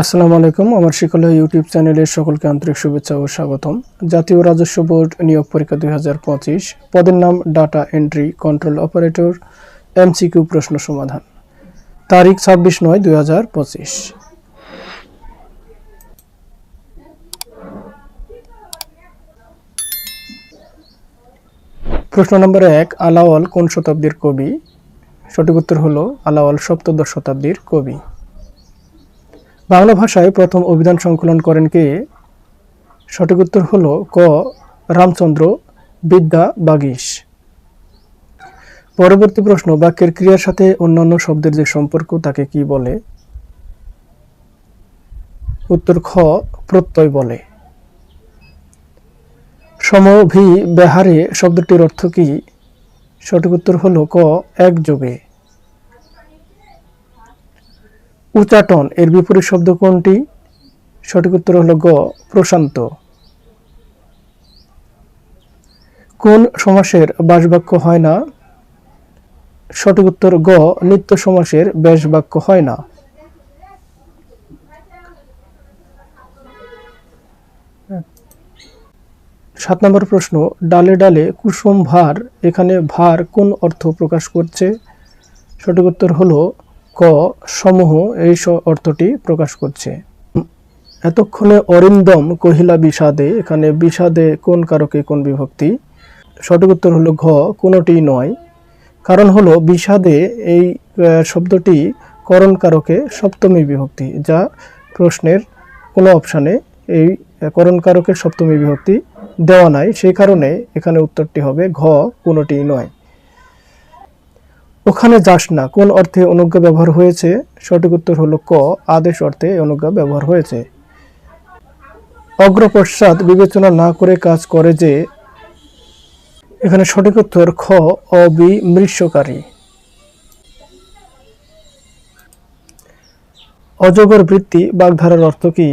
আসসালামু আলাইকুম, আমার শিকলা ইউটিউব চ্যানেলের সকলকে আন্তরিক শুভেচ্ছা ও স্বাগতম। জাতীয় রাজস্ব বোর্ড নিয়োগ পরীক্ষা দুই হাজার পঁচিশ, পদের নাম data entry control operator MCQ প্রশ্ন সমাধান। তারিখ ছাব্বিশ নয় দুই প্রশ্ন নম্বর এক, আলাওয়াল কোন শতাব্দীর কবি? সঠিক উত্তর হলো আলাওয়াল সপ্তদশ শতাব্দীর কবি। বাংলা ভাষায় প্রথম অভিধান সংকলন করেন কে? সঠিক উত্তর হল ক, রামচন্দ্র বিদ্যা বাগিস। পরবর্তী প্রশ্ন, বাক্যের ক্রিয়ার সাথে অন্যান্য শব্দের যে সম্পর্ক, তাকে কি বলে? উত্তর খ, প্রত্যয় বলে। সমভি বেহারে শব্দটির অর্থ কি? সঠিক উত্তর হল ক, একযোগে। উচাটন, এর বিপরীত শব্দ কোনটি? সঠিক উত্তর হলো গ, প্রশান্ত। কোন সমাসের বাসবাক্য হয় না? সঠিক উত্তর গ, নিত্য সমাসের ব্যাস বাক্য হয় না। সাত নম্বর প্রশ্ন, ডালে ডালে কুসুম ভার, এখানে ভার কোন অর্থ প্রকাশ করছে? সঠিক উত্তর হলো সমূহ এই অর্থটি প্রকাশ করছে। এতক্ষণে অরিন্দম কহিলা বিষাদে, এখানে বিষাদে কোন কারকে কোন বিভক্তি? সঠিক উত্তর হলো ঘ কোনোটি নয়। কারণ হলো বিষাদে এই শব্দটি করণ কারকে সপ্তমী বিভক্তি, যা প্রশ্নের কোনো অপশানে এই করণ কারকের সপ্তমী বিভক্তি দেওয়া নাই। সেই কারণে এখানে উত্তরটি হবে ঘ কোনোটি নয়। ওখানে যাস না, কোন অর্থে অনুজ্ঞা ব্যবহার হয়েছে? সঠিক উত্তর হলো ক, আদেশ অর্থে অনুজ্ঞা ব্যবহার হয়েছে। অগ্রপশ্চাৎ বিবেচনা না করে কাজ করে যে, এখানে সঠিক উত্তর খ অবিমৃষ্যকারী অজগর বৃত্তি বাগধারার অর্থ কি?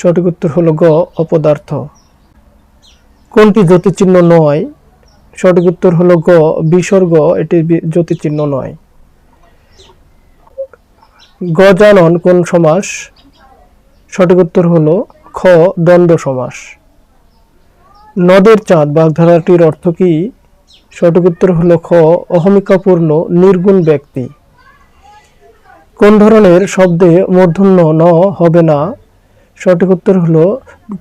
সঠিক উত্তর হলো গ, অপদার্থ। কোনটি জ্যোতিচিহ্ন নয়? সঠিক উত্তর হলো গ, বিসর্গ এটি জ্যোতিচিহ্ন নয়। গজানন কোন সমাস? সঠিক উত্তর হলো খ দ্বন্দ্ব সমাস। নদের চাঁদ, বাগধারাটির অর্থ কি? সঠিক উত্তর হলো খ, অহমিকাপূর্ণ, নির্গুণ ব্যক্তি। কোন ধরনের শব্দে মূর্ধন্য ন হবে না? সঠিক উত্তর হলো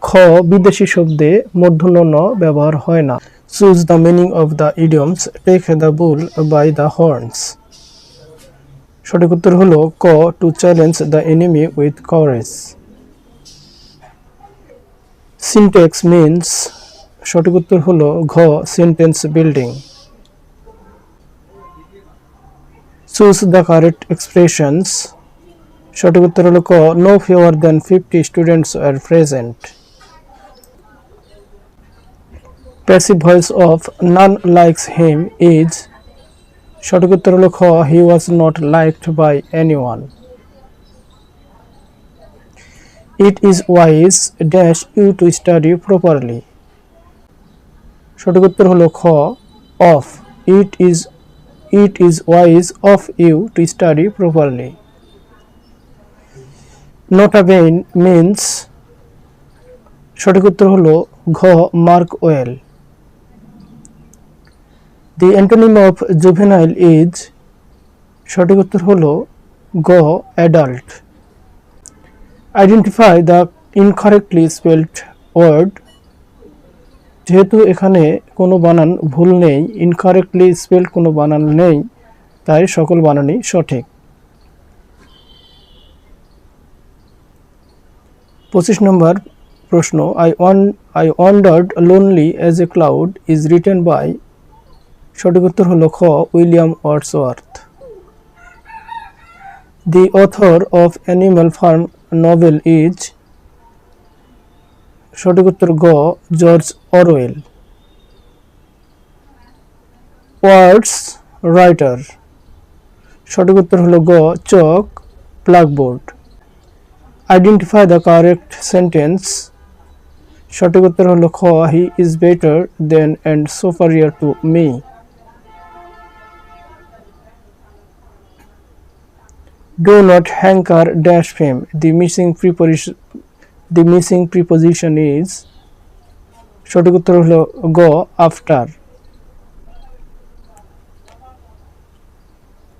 খ, বিদেশি শব্দে মূর্ধন্য ন ব্যবহার হয় না। Choose the meaning of the idioms take the bull by the horns সঠিক উত্তর হলো ক to challenge the enemy with courage syntax means সঠিক উত্তর হলো ঘ sentence building choose the correct expressions সঠিক উত্তর হলো ক no fewer than fifty students are present passive voice of none likes him is সঠিক উত্তর হলো খ he was not liked by anyone it is wise dash you to study properly সঠিক উত্তর হলো খ of it is it is wise of you to study properly nota bene means সঠিক উত্তর হলো ঘ mark well the antonym of juvenile is সঠিক উত্তর হলো গ adult identify the incorrectly spelled word যেহেতু এখানে কোনো বানান ভুল নেই ইনকারেক্টলি স্পেলড কোনো বানান নেই, তাই সকল বানানই সঠিক। পঁচিশ নম্বর প্রশ্ন I one I wandered lonely as a cloud is written by সঠিক উত্তর হলো খ, William Wordsworth. The author of Animal Farm novel is সঠিক উত্তর গ জর্জ অরওয়েল ওয়ার্ডস রাইটার সঠিক উত্তর হলো গ chalk blackboard identify the correct sentence সঠিক উত্তর হলো খ he is better than and superior to me do not hanker dash fame the missing preposition the missing preposition is সঠিক উত্তর হলো গ after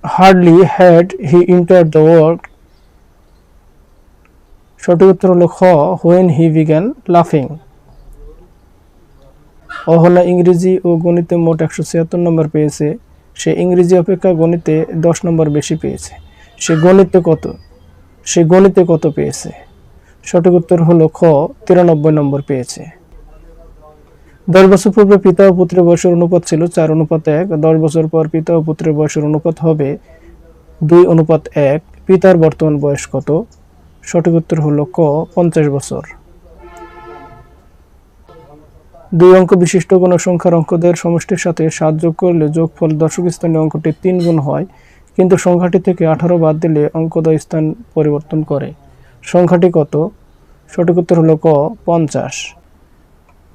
hardly had he enter the world সঠিক উত্তর হলো খ হোয়েন হি বিগ্যান লাফিং অহনা ইংরেজি ও গণিতে মোট একশো ছিয়াত্তর নম্বর পেয়েছে। সে ইংরেজি অপেক্ষা গণিতে দশ নম্বর বেশি পেয়েছে। সে গণিতে কত? সে গণিতে কত পেয়েছে? সঠিক উত্তর হলো খ, তিরানব্বই নম্বর পেয়েছে। দশ বছর পূর্বে পিতা ও পুত্রের বয়সের অনুপাত ছিল চার, অনুপাত এক। দশ বছর পর পিতা ও পুত্রের বয়সের অনুপাত হবে দুই, অনুপাত এক। পিতার বর্তমান বয়স কত? সঠিক উত্তর হলো ক, পঞ্চাশ বছর। দুই অঙ্ক বিশিষ্ট কোনো সংখ্যার অঙ্কদের সমষ্টির সাথে সাত যোগ করলে যোগফল দশক স্থানীয় অঙ্কটি তিন গুণ হয়। কিন্তু সংখ্যাটি থেকে আঠারো বাদ দিলে অঙ্কদয় স্থান পরিবর্তন করে। সংখ্যাটি কত? সঠিক উত্তর হলো ক, পঞ্চাশ।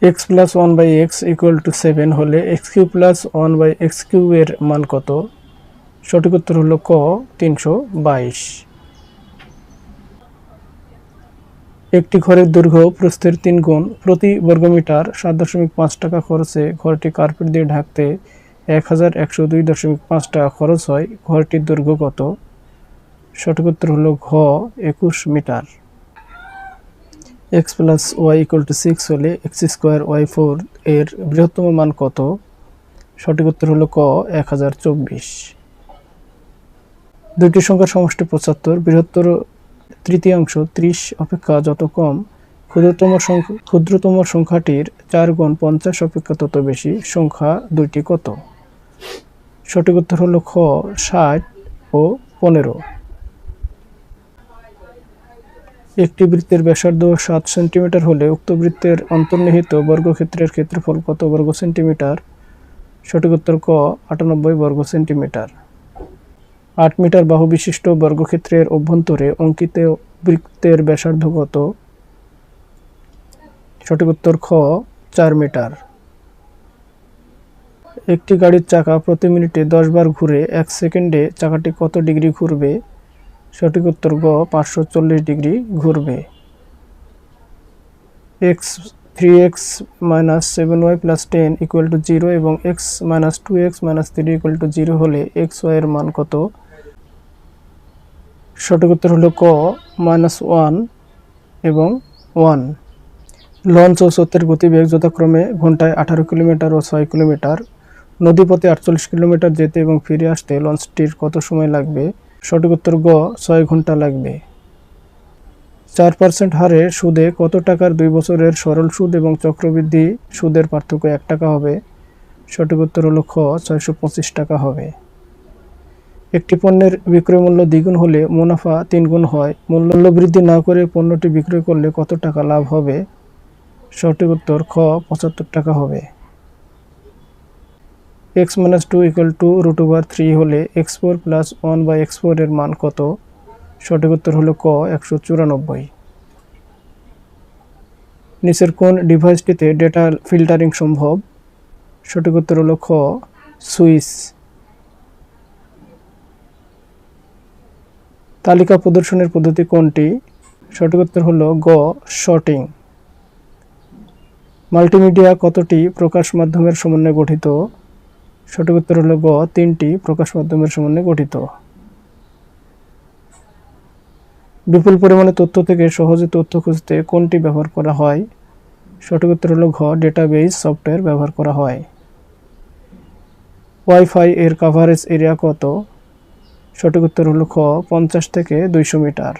X plus one by x equal to seven হলে x cube plus one by x কিউবের মান কত? সঠিক উত্তর হলো ক, তিনশো বাইশ। একটি ঘরের দৈর্ঘ্য প্রস্থের তিন গুণ প্রতি বর্গমিটার সাত দশমিক পাঁচ টাকা খরচে ঘরটি কার্পেট দিয়ে ঢাকতে এক হাজার একশো দুই দশমিক পাঁচ টাকা খরচ হয়। ঘরটির দৈর্ঘ্য কত? সঠিক উত্তর হলো ঘ, একুশ metre. X plus y equal to six হলে এক্স স্কোয়ার ওয়াই ফোর এর বৃহত্তম মান কত? সঠিক উত্তর হলো ক, এক হাজার চব্বিশ। দুইটি সংখ্যার সমষ্টি পঁচাত্তর, বৃহত্তর তৃতীয়াংশ ত্রিশ অপেক্ষা যত কম, ক্ষুদ্রতম সংখ্যা ক্ষুদ্রতম সংখ্যাটির চার গুণ পঞ্চাশ অপেক্ষা তত বেশি, সংখ্যা দুইটি কত? সঠিক উত্তর হলো খ, ষাট ও পনেরো। একটি বৃত্তের ব্যাসার্ধ সাত সেন্টিমিটার হলে উক্ত বৃত্তের অন্তর্নিহিত বর্গক্ষেত্রের ক্ষেত্রফল কত বর্গ সেন্টিমিটার? সঠিক উত্তর ক, আটানব্বই বর্গ সেন্টিমিটার। আট মিটার বাহু বিশিষ্ট বর্গক্ষেত্রের অভ্যন্তরে অঙ্কিত বৃত্তের ব্যাসার্ধ কত? সঠিক উত্তর খ, চার মিটার। একটি গাড়ির চাকা প্রতি মিনিটে দশ বার ঘুরে এক সেকেন্ডে চাকাটি কত ডিগ্রি ঘুরবে? সঠিক উত্তর গ, পাঁচশো চল্লিশ ডিগ্রি ঘুরবে। X three x minus seven y plus ten equal to zero এবং x minus two x minus three equal to zero হলে এক্স ওয়াইয়ের মান কত? সঠিক উত্তর হলো ক, মাইনাস ওয়ান এবং ওয়ান। লঞ্চ ও স্রোতের গতিবেগ যথাক্রমে ঘন্টায় আঠারো কিলোমিটার ও ছয় কিলোমিটার। নদীপথে আটচল্লিশ কিলোমিটার যেতে এবং ফিরে আসতে লঞ্চটির কত সময় লাগবে? সঠিক উত্তর গ, ছয় ঘণ্টা লাগবে। চার পার্সেন্ট হারে সুদে কত টাকার দুই বছরের সরল সুদ এবং চক্রবৃদ্ধি সুদের পার্থক্য এক টাকা হবে? সঠিক উত্তর হলো খ, ছয়শো পঁচিশ টাকা হবে। একটি পণ্যের বিক্রয় মূল্য দ্বিগুণ হলে মুনাফা তিন গুণ হয়। মূল্য বৃদ্ধি না করে পণ্যটি বিক্রয় করলে কত টাকা লাভ হবে? সঠিক উত্তর খ, পঁচাত্তর টাকা হবে। X minus two equal to root over three হলে x four plus one by x four এর মান কত? সঠিক উত্তর হলো ক, একশো চুরানব্বই। নিচের কোন ডিভাইসটিতে ডেটা ফিল্টারিং সম্ভব? সঠিক উত্তর হলো খ সুইচ তালিকা প্রদর্শনের পদ্ধতি কোনটি? সঠিক উত্তর হলো গ শর্টিং মাল্টিমিডিয়া কতটি প্রকাশ মাধ্যমের সমন্বয়ে গঠিত? সঠিক উত্তর হল গ, তিনটি প্রকাশ মাধ্যমের সমন্বয়ে গঠিত। বিপুল পরিমাণে তথ্য থেকে সহজে তথ্য খুঁজতে কোনটি ব্যবহার করা হয়? সঠিক উত্তর হলো ঘ ডেটাবেস সফটওয়্যার ব্যবহার করা হয়। ওয়াইফাই এর কাভারেজ এরিয়া কত? সঠিক উত্তর হলো খ, পঞ্চাশ থেকে দুইশো মিটার।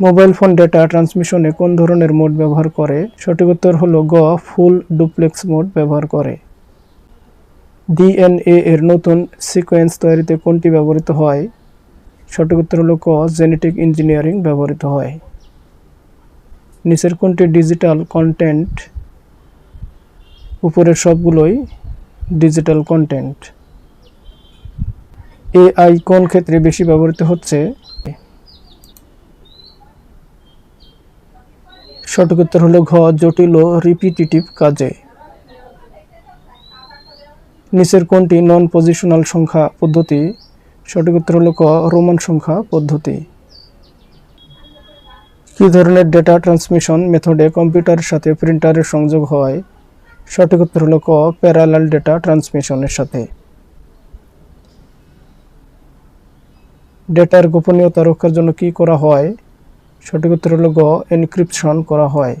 মোবাইল ফোন ডেটা ট্রান্সমিশনে কোন ধরনের মোড ব্যবহার করে? সঠিক উত্তর হল গ ফুল ডুপ্লেক্স মোড ব্যবহার করে। ডিএনএ এর নতুন সিকোয়েন্স তৈরিতে কোনটি ব্যবহৃত হয়? সঠিক উত্তর হলো ক, জেনেটিক ইঞ্জিনিয়ারিং ব্যবহৃত হয়। নিচের কোনটি ডিজিটাল কন্টেন্ট? উপরের সবগুলোই ডিজিটাল কন্টেন্ট। এআই কোন ক্ষেত্রে বেশি ব্যবহৃত হচ্ছে? সঠিক উত্তর হলো ঘ, জটিল রিপিটিটিভ কাজে। নিচের কোনটি নন পজিশনাল সংখ্যা পদ্ধতি? সঠিক উত্তর হলো ক, রোমান সংখ্যা পদ্ধতি। কি ধরনের ডেটা ট্রান্সমিশন মেথডে কম্পিউটারের সাথে প্রিন্টারের সংযোগ হয়? সঠিক উত্তর হলো ক প্যারালাল ডেটা ট্রান্সমিশনের সাথে। ডেটার গোপনীয়তা রক্ষার জন্য কি করা হয়? সঠিক উত্তর হলো গ এনক্রিপশন করা হয়।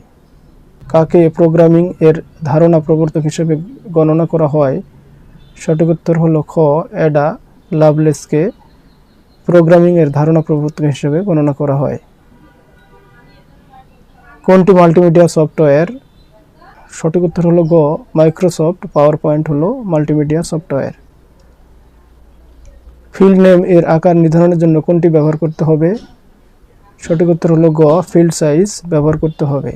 কাকে প্রোগ্রামিং এর ধারণা প্রবর্তক হিসেবে গণনা করা হয়? সঠিক উত্তর হলো খ অ্যাডা লাভলেসকে প্রোগ্রামিংয়ের ধারণা প্রবর্তক হিসেবে গণনা করা হয়। কোনটি মাল্টিমিডিয়া সফটওয়্যার সঠিক উত্তর হলো গ মাইক্রোসফট পাওয়ার পয়েন্ট হলো মাল্টিমিডিয়া সফটওয়্যার ফিল্ড নেম এর আকার নির্ধারণের জন্য কোনটি ব্যবহার করতে হবে? সঠিক উত্তর হলো গ ফিল্ড সাইজ ব্যবহার করতে হবে।